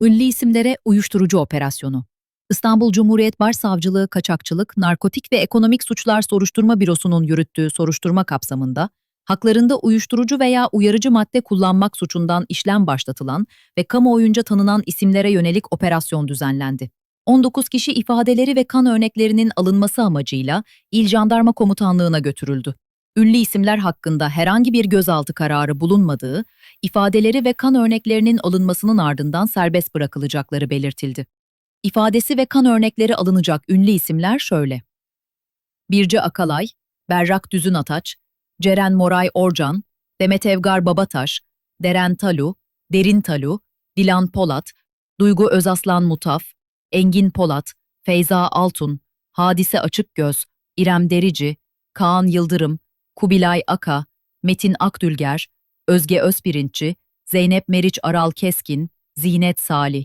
Ünlü isimlere uyuşturucu operasyonu. İstanbul Cumhuriyet Başsavcılığı Kaçakçılık, Narkotik ve Ekonomik Suçlar Soruşturma Bürosu'nun yürüttüğü soruşturma kapsamında, haklarında uyuşturucu veya uyarıcı madde kullanmak suçundan işlem başlatılan ve kamuoyunca tanınan isimlere yönelik operasyon düzenlendi. 19 kişi ifadeleri ve kan örneklerinin alınması amacıyla İl Jandarma Komutanlığı'na götürüldü. Ünlü isimler hakkında herhangi bir gözaltı kararı bulunmadığı, ifadeleri ve kan örneklerinin alınmasının ardından serbest bırakılacakları belirtildi. İfadesi ve kan örnekleri alınacak ünlü isimler şöyle. Birce Akalay, Berrak Düzün Ataç, Ceren Moray Orcan, Demet Evgar Babataş, Deren Talu, Derin Talu, Dilan Polat, Duygu Özaslan Mutaf, Engin Polat, Feyza Altun, Hadise Açıkgöz, İrem Derici, Kaan Yıldırım, Kubilay Aka, Metin Akdülger, Özge Özpirinççi, Zeynep Meriç Aral Keskin, Zinet Salih.